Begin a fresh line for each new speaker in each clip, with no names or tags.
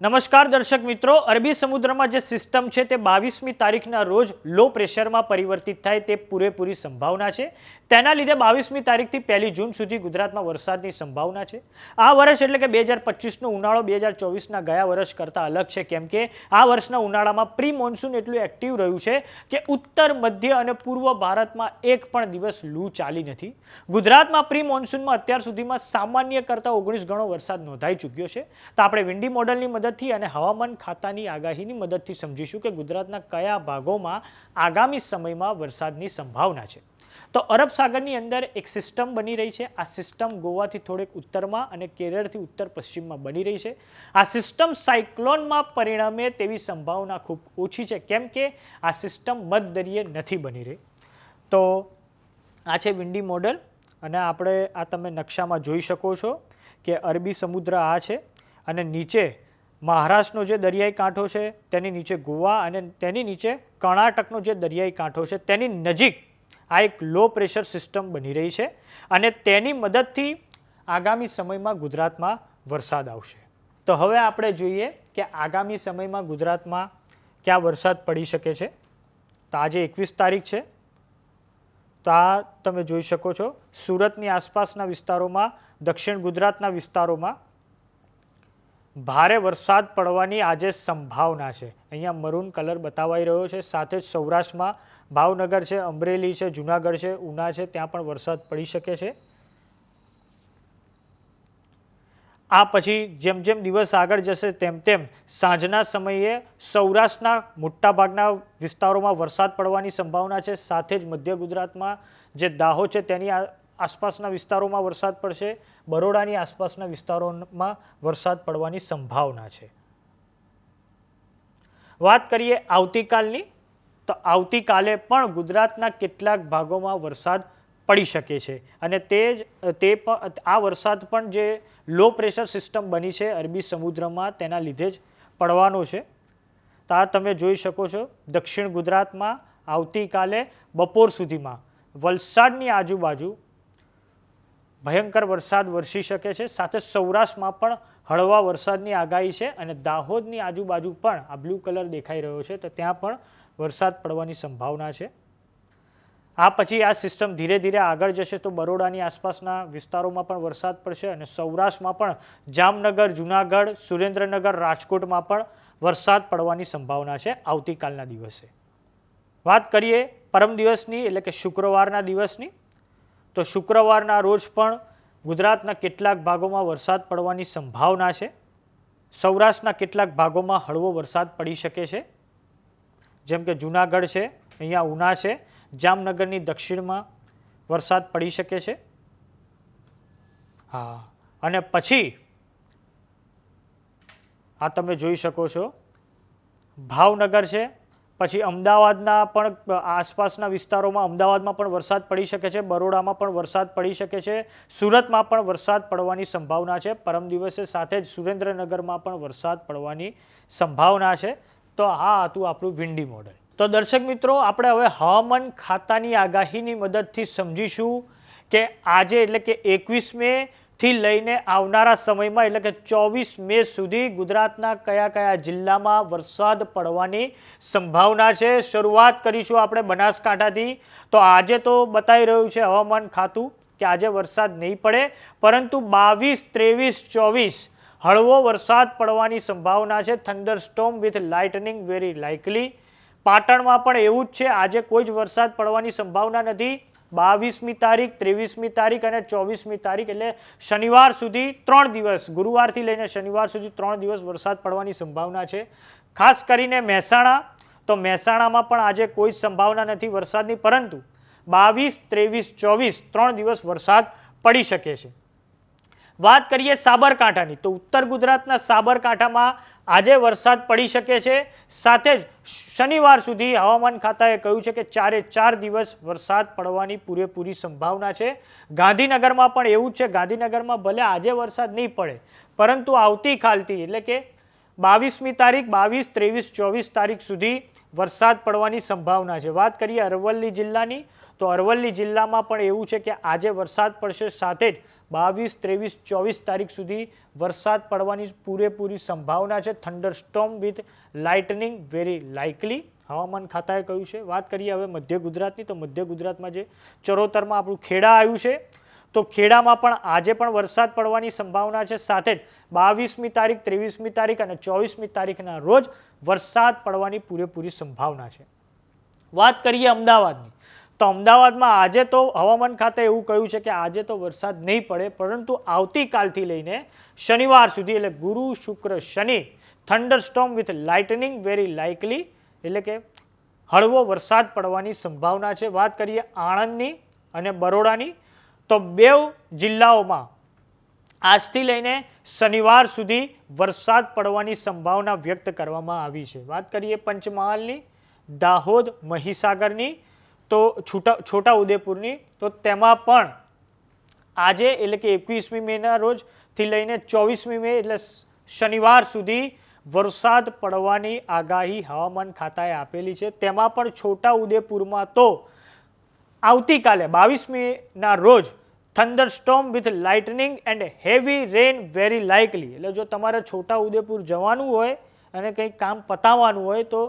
નમસ્કાર દર્શક મિત્રો, અરબી સમુદ્રમાં જે સિસ્ટમ છે તે બાવીસમી તારીખના રોજ લો પ્રેશરમાં પરિવર્તિત થાય તે પૂરેપૂરી સંભાવના છે. તેના લીધે બાવીસમી તારીખથી પહેલી જૂન સુધી ગુજરાતમાં વરસાદની સંભાવના છે. આ વર્ષ એટલે કે બે હજાર પચીસનો ઉનાળો, બે હજાર ચોવીસના ગયા વર્ષ કરતાં અલગ છે, કેમ કે આ વર્ષના ઉનાળામાં પ્રી મોન્સૂન એટલું એક્ટિવ રહ્યું છે કે ઉત્તર, મધ્ય અને પૂર્વ ભારતમાં એક પણ દિવસ લૂ ચાલી નથી. ગુજરાતમાં પ્રી મોન્સૂનમાં અત્યાર સુધીમાં સામાન્ય કરતાં ઓગણીસ ગણો વરસાદ નોંધાઈ ચૂક્યો છે. તો આપણે વિન્ડી મોડલની મદદથી અને હવામાન ખાતાની આગાહીની મદદથી સમજીશું કે ગુજરાતના કયા ભાગોમાં આગામી સમયમાં વરસાદની સંભાવના છે. તો અરબ સાગરની અંદર એક સિસ્ટમ બની રહી છે. આ સિસ્ટમ ગોવાથી થોડેક ઉત્તરમાં અને કેરળથી ઉત્તર પશ્ચિમમાં બની રહી છે. આ સિસ્ટમ સાયક્લોનમાં પરિણમે તેવી સંભાવના ખૂબ ઓછી છે. કેમ કે આ સિસ્ટમ મધદરિયે નથી બની રહી. તો આ છે વિન્ડી મોડલ અને આપણે આ તમે નકશામાં જોઈ શકો છો કે અરબી સમુદ્ર આ છે અને નીચે મહારાષ્ટ્રનો જે દરિયાઈ કાંઠો છે, તેની નીચે ગોવા અને તેની નીચે કર્ણાટકનો જે દરિયાઈ કાંઠો છે, તેની નજીક આ એક લો પ્રેશર સિસ્ટમ બની રહી છે અને તેની મદદથી આગામી સમયમાં ગુજરાતમાં વરસાદ આવશે. તો હવે આપણે જોઈએ કે આગામી સમયમાં ગુજરાતમાં ક્યાં વરસાદ પડી શકે છે. તો આજે એકવીસ તારીખ છે. તો આ તમે જોઈ શકો છો. સુરતની આસપાસના વિસ્તારોમાં, દક્ષિણ ગુજરાતના વિસ્તારોમાં ભારે વરસાદ પડવાની આજે સંભાવના છે. અહીંયા મરૂન કલર બતાવાઈ રહ્યો છે. સાથે જ સૌરાષ્ટ્રમાં ભાવનગર છે, અમરેલી છે, જુનાગઢ છે, ઉના છે, ત્યાં પણ વરસાદ પડી શકે છે. આ પછી જેમ જેમ દિવસ આગળ જશે તેમ તેમ સાંજના સમયે સૌરાષ્ટ્રના મોટાભાગના વિસ્તારોમાં વરસાદ પડવાની સંભાવના છે. સાથે જ મધ્ય ગુજરાતમાં જે દાહો છે તેની આસપાસના વિસ્તારોમાં વરસાદ પડશે. બરોડાની આસપાસના વિસ્તારોમાં વરસાદ પડવાની સંભાવના છે. વાત કરીએ આવતીકાલની, તો આવતીકાલે પણ ગુજરાતના કેટલાક ભાગોમાં વરસાદ પડી શકે છે. અને તે જ, તે પણ આ વરસાદ પણ જે લો પ્રેશર સિસ્ટમ બની છે અરબી સમુદ્રમાં, તેના લીધે જ પડવાનો છે. તો આ તમે જોઈ શકો છો, દક્ષિણ ગુજરાતમાં આવતીકાલે બપોર સુધીમાં વલસાડની આજુબાજુ ભયંકર વરસાદ વરસી શકે છે. સાથે સૌરાષ્ટ્રમાં પણ હળવા વરસાદની આગાહી છે અને દાહોદની આજુબાજુ પણ આ બ્લુ કલર દેખાઈ રહ્યો છે. તો ત્યાં પણ વરસાદ પડવાની સંભાવના છે. આ પછી આ સિસ્ટમ ધીરે ધીરે આગળ જશે તો બરોડાની આસપાસના વિસ્તારોમાં પણ વરસાદ પડશે અને સૌરાષ્ટ્રમાં પણ જામનગર, જુનાગઢ, સુરેન્દ્રનગર, રાજકોટમાં પણ વરસાદ પડવાની સંભાવના છે આવતીકાલના દિવસે. વાત કરીએ પરમ દિવસની એટલે કે શુક્રવારના દિવસની. તો શુક્રવારના રોજ પણ ગુજરાતના કેટલાક ભાગોમાં વરસાદ પડવાની સંભાવના છે. સૌરાષ્ટ્રના કેટલાક ભાગોમાં હળવો વરસાદ પડી શકે છે. જેમ કે જુનાગઢ છે, અહીંયા ઉના છે, જામનગરની દક્ષિણમાં વરસાદ પડી શકે છે. હા, અને પછી આ તમે જોઈ શકો છો. ભાવનગર છે પછી અમદાવાદના પણ આસપાસના વિસ્તારોમાં અમદાવાદમાં પણ વરસાદ પડી શકે છે, બરોડામાં પણ વરસાદ પડી શકે છે, સુરતમાં પણ વરસાદ પડવાની સંભાવના છે. પરમ દિવસે સાથે જ સુરેન્દ્રનગરમાં પણ વરસાદ પડવાની સંભાવના છે. તો આ હતું આપણું વિન્ડી મોડલ. તો દર્શક મિત્રો, આપણે હવે હવામાન ખાતાની આગાહીની મદદથી સમજીશું કે આજે એટલે કે એકવીસ મે થી લઈને આવનારા સમયમાં, એટલે કે ચોવીસ મે સુધી ગુજરાતના કયા કયા જિલ્લામાં વરસાદ પડવાની સંભાવના છે? શરૂઆત કરીશું આપણે બનાસકાંઠાથી. તો આજે તો બતાવી રહ્યું છે હવામાન ખાતું કે આજે વરસાદ નહીં પડે, પરંતુ બાવીસ, ત્રેવીસ, ચોવીસ હળવો વરસાદ પડવાની સંભાવના છે. Thunder storm with lightning very likely. પાટણમાં પણ એવું જ છે. આજે કોઈ જ વરસાદ પડવાની સંભાવના નથી. બાવીસમી તારીખ, ત્રેવીસમી તારીખ અને ચોવીસમી તારીખ એટલે શનિવાર સુધી ત્રણ દિવસ, ગુરુવારથી લઈને શનિવાર સુધી ત્રણ દિવસ વરસાદ પડવાની સંભાવના છે. ખાસ કરીને મહેસાણા, તો મહેસાણામાં પણ આજે કોઈ જ સંભાવના નથી વરસાદની, પરંતુ બાવીસ, ત્રેવીસ, ચોવીસ ત્રણ દિવસ વરસાદ પડી શકે છે. વાત કરીએ સાબરકાંઠાની, તો ઉત્તર ગુજરાતના સાબરકાંઠામાં આજે વરસાદ પડી શકે છે. સાથે જ શનિવાર સુધી હવામાન ખાતાએ કહ્યું છે કે ચારે ચાર દિવસ વરસાદ પડવાની પૂરેપૂરી સંભાવના છે. ગાંધીનગરમાં પણ એવું જ છે, ગાંધીનગરમાં ભલે આજે વરસાદ નહીં પડે, પરંતુ આવતીકાલથી, એટલે કે બાવીસમી તારીખ, બાવીસ, ત્રેવીસ, ચોવીસ તારીખ સુધી વરસાદ પડવાની સંભાવના છે. વાત કરીએ અરવલ્લી જિલ્લાની, તો અરવલ્લી જિલ્લામાં પણ એવું છે કે આજે વરસાદ પડશે. સાથે જ બાવીસ, ત્રેવીસ, ચોવીસ તારીખ સુધી વરસાદ પડવાની પૂરેપૂરી સંભાવના છે. Thunderstorm with lightning very likely હવામાન ખાતાએ કહ્યું છે. વાત કરીએ હવે મધ્ય ગુજરાતની, તો મધ્ય ગુજરાતમાં જે ચરોતરમાં આપણું ખેડા આવ્યું છે, તો ખેડામાં પણ આજે પણ વરસાદ પડવાની સંભાવના છે. સાથે જ બાવીસમી તારીખ, ત્રેવીસમી તારીખ અને ચોવીસમી તારીખના રોજ વરસાદ પડવાની પૂરેપૂરી સંભાવના છે. વાત કરીએ અમદાવાદની. તો અમદાવાદમાં આજે તો હવામાન ખાતે એવું કહ્યું છે કે આજે તો વરસાદ નહીં પડે, પરંતુ આવતીકાલથી લઈને શનિવાર સુધી, એટલે ગુરુ, શુક્ર, શનિ thunderstorm with lightning very likely એટલે કે હળવો વરસાદ પડવાની સંભાવના છે. વાત કરીએ આણંદની અને બરોડાની, તો બે જિલ્લાઓમાં આજથી લઈને શનિવાર સુધી વરસાદ પડવાની સંભાવના વ્યક્ત કરવામાં આવી છે. વાત કરીએ પંચમહાલની, દાહોદ, મહીસાગરની તો છૂટા છોટા ઉદેપુરની તો તેમાં પણ આજે એટલે કે એકવીસમી મેના રોજથી લઈને ચોવીસમી મે એટલે શનિવાર સુધી વરસાદ પડવાની આગાહી હવામાન ખાતાએ આપેલી છે. તેમાં પણ છોટા ઉદેપુરમાં તો આવતીકાલે બાવીસમીના રોજ thunder storm with lightning and heavy rain very likely. એટલે જો તમારે છોટા ઉદેપુર જવાનું હોય અને કંઈક કામ પતાવવાનું હોય તો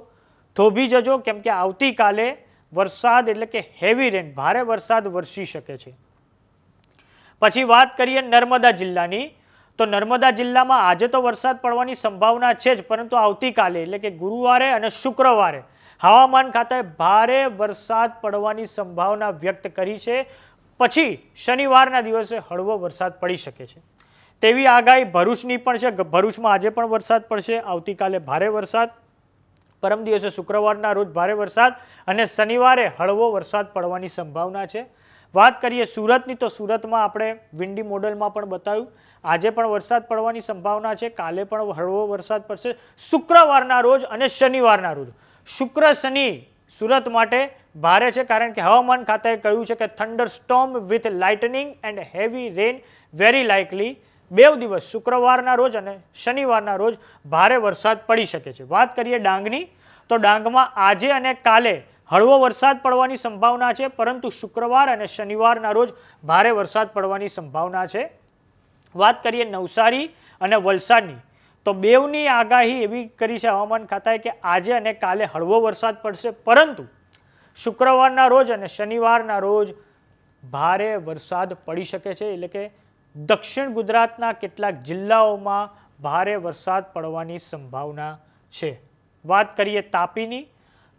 થોભી જજો, કેમ કે આવતીકાલે વરસાદ એટલે કે હેવી રેન ભારે વરસાદ વરસી શકે છે. પછી વાત કરીએ નર્મદા જિલ્લાની. તો નર્મદા જિલ્લામાં આજે તો વરસાદ પડવાની સંભાવના છે જ, પરંતુ આવતીકાલે એટલે કે ગુરુવારે અને શુક્રવારે હવામાન ખાતાએ ભારે વરસાદ પડવાની સંભાવના વ્યક્ત કરી છે. પછી શનિવારના દિવસે હળવો વરસાદ પડી શકે છે. તેવી આગાહી ભરૂચની પણ છે. ભરૂચમાં આજે પણ વરસાદ પડશે. આવતીકાલે ભારે વરસાદ. પરમ દિવસે શુક્રવારના રોજ ભારે વરસાદ અને શનિવારે હળવો વરસાદ પડવાની સંભાવના છે. વાત કરીએ સુરતની, તો સુરતમાં આપણે વિન્ડી મોડલમાં પણ બતાવ્યું. આજે પણ વરસાદ પડવાની સંભાવના છે. કાલે પણ હળવો વરસાદ પડશે. શુક્રવારના રોજ અને શનિવારના રોજ. શુક્ર, શનિ સુરત માટે ભારે છે, કારણ કે હવામાન ખાતાએ કહ્યું છે કે thunder storm with lightning and heavy rain very likely બે દિવસ, શુક્રવારના રોજ અને શનિવારના રોજ ભારે વરસાદ પડી શકે છે. વાત કરીએ ડાંગની, તો ડાંગમાં આજે અને કાલે હળવો વરસાદ પડવાની સંભાવના છે, પરંતુ શુક્રવાર અને શનિવારના રોજ ભારે વરસાદ પડવાની સંભાવના છે. વાત કરીએ નવસારી અને વલસાડની, તો બેવની આગાહી એવી કરી છે હવામાન ખાતાએ કે આજે અને કાલે હળવો વરસાદ પડશે, પરંતુ શુક્રવારના રોજ અને શનિવારના રોજ ભારે વરસાદ પડી શકે છે, એટલે કે દક્ષિણ ગુજરાતના કેટલાક જિલ્લાઓમાં ભારે વરસાદ પડવાની સંભાવના છે. વાત કરીએ તાપીની,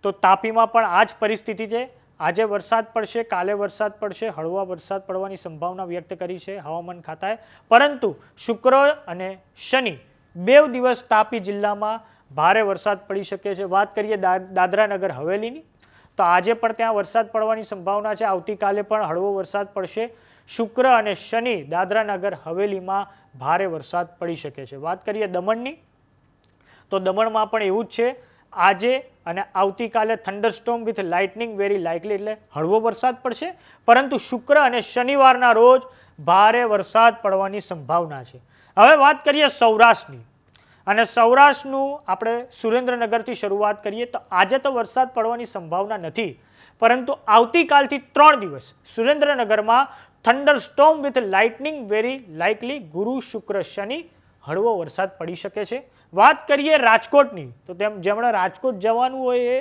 તો તાપીમાં પણ આ જ પરિસ્થિતિ છે. આજે વરસાદ પડશે, કાલે વરસાદ પડશે, હળવા વરસાદ પડવાની સંભાવના વ્યક્ત કરી છે હવામાન ખાતાએ. પરંતુ શુક્ર અને શનિ બે દિવસ તાપી જિલ્લામાં ભારે વરસાદ પડી શકે છે. વાત કરીએ દાદરાનગર દાદરા નગર હવેલીની, તો આજે પણ ત્યાં વરસાદ પડવાની સંભાવના છે. આવતીકાલે પણ હળવો વરસાદ પડશે. શુક્ર અને શનિ દાદરા નગર હવેલીમાં ભારે વરસાદ પડી શકે છે. વાત કરીએ દમણની, તો દમણમાં પણ એવું જ છે. આજે અને આવતીકાલે thunderstorm with lightning very likely એટલે હળવો વરસાદ પડશે. પરંતુ શુક્ર અને શનિવારના રોજ ભારે વરસાદ પડવાની સંભાવના છે. હવે વાત કરીએ સૌરાષ્ટ્રની. અને સૌરાષ્ટ્રનું આપણે સુરેન્દ્રનગરથી શરૂઆત કરીએ તો આજે તો વરસાદ પડવાની સંભાવના નથી. પરંતુ આવતીકાલથી ત્રણ દિવસ સુરેન્દ્રનગરમાં thunderstorm with lightning very likely ગુરુ શુક્ર શનિ. હળવો વરસાદ પડી શકે છે. વાત કરીએ રાજકોટની, તો તેમ જેમણે રાજકોટ જવાનું હોય એ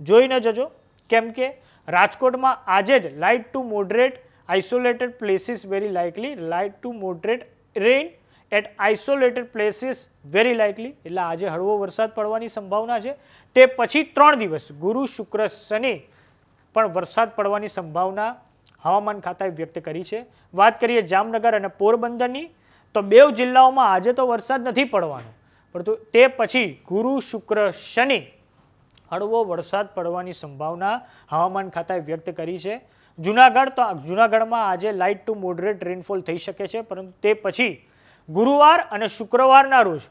જોઈને જજો. કેમ કે રાજકોટમાં આજે જ light to moderate isolated places very likely, light to moderate rain at isolated places very likely. એટલે આજે હળવો વરસાદ પડવાની સંભાવના છે. તે પછી ત્રણ દિવસ ગુરુ શુક્ર શનિ પણ વરસાદ પડવાની સંભાવના હવામાન ખાતાએ વ્યક્ત કરી છે. વાત કરીએ જામનગર અને પોરબંદરની, તો બે જિલ્લાઓમાં આજે તો વરસાદ નથી પડવાનો. પરંતુ તે પછી ગુરુ શુક્ર શનિ હળવો વરસાદ પડવાની સંભાવના હવામાન ખાતાએ વ્યક્ત કરી છે. જુનાગઢ તો જુનાગઢમાં આજે લાઇટ ટુ મોડરેટ રેનફોલ થઈ શકે છે, પરંતુ તે પછી ગુરુવાર અને શુક્રવારના રોજ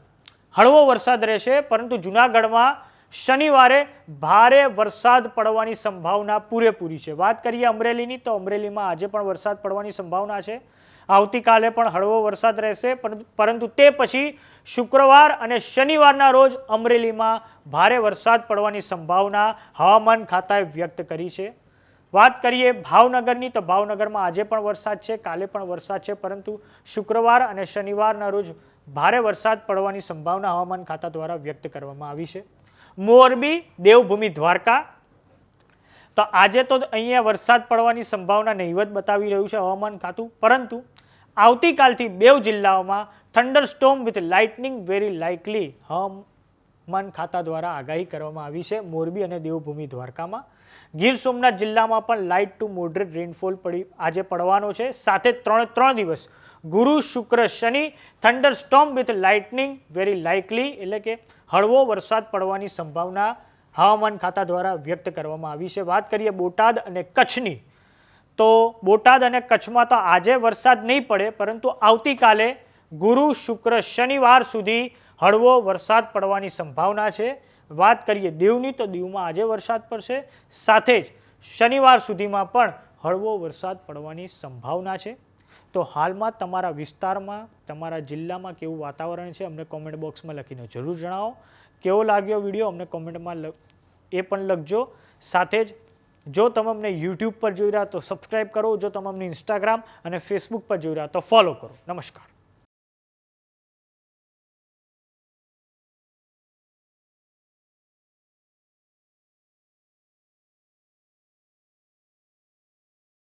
હળવો વરસાદ રહેશે, પરંતુ જુનાગઢમાં શનિવારે ભારે વરસાદ પડવાની સંભાવના પૂરેપૂરી છે. વાત કરીએ અમરેલીની, તો અમરેલીમાં આજે પણ વરસાદ પડવાની સંભાવના છે. આવતીકાલે પણ હળવો વરસાદ રહેશે પરંતુ- તે પછી શુક્રવાર અને શનિવારના રોજ અમરેલીમાં ભારે વરસાદ પડવાની સંભાવના હવામાન ખાતાએ વ્યક્ત કરી છે. વાત કરીએ ભાવનગરની, તો ભાવનગરમાં આજે પણ વરસાદ છે, કાલે પણ વરસાદ છે, પરંતુ શુક્રવાર અને શનિવારના રોજ ભારે વરસાદ પડવાની સંભાવના હવામાન ખાતા દ્વારા વ્યક્ત કરવામાં આવી છે. મોરબી, દેવભૂમિ, દ્વારકા. તો આજે તો અહીંયા વરસાદ પડવાની સંભાવના નહીવત બતાવી રહ્યું છે હવામાન ખાતું. પરંતુ આવતીકાલથી બેવ જિલ્લાઓમાં thunderstorm with lightning very likely. હવામાન ખાતા દ્વારા આગાહી કરવામાં આવી છે. મોરબી અને દેવભૂમિ દ્વારકામાં. ગીર સોમનાથ જિલ્લામાં પણ લાઇટ ટુ મોડરેટ રેનફોલ પડી, આજે પડવાનો છે. સાથે ત્રણ ત્રણ દિવસ ગુરુ શુક્ર શનિ thunderstorm with lightning, very likely, એટલે કે હળવો વરસાદ પડવાની સંભાવના હવામાન ખાતા દ્વારા વ્યક્ત કરવામાં આવી છે. વાત કરીએ બોટાદ અને કચ્છની. તો બોટાદ અને કચ્છમાં તો આજે વરસાદ નહીં પડે, પરંતુ આવતીકાલે ગુરુ શુક્ર શનિવાર સુધી હળવો વરસાદ પડવાની સંભાવના છે. વાત કરીએ દીવની, તો દીવમાં આજે વરસાદ પડશે. સાથે જ શનિવાર સુધીમાં પણ હળવો વરસાદ પડવાની સંભાવના છે. તો હાલમાં તમારા વિસ્તારમાં, તમારા જિલ્લામાં કેવું વાતાવરણ છે, અમને કોમેન્ટ બોક્સમાં લખીને જરૂર જણાવો. કેવો લાગ્યો વીડિયો અમને કોમેન્ટમાં એ પણ લખજો. સાથે જ જો તમે અમને યુટ્યુબ પર જોઈ રહ્યા તો સબસ્ક્રાઇબ કરો. જો તમે અમને ઇન્સ્ટાગ્રામ અને ફેસબુક પર જોઈ રહ્યા તો ફોલો કરો. નમસ્કાર.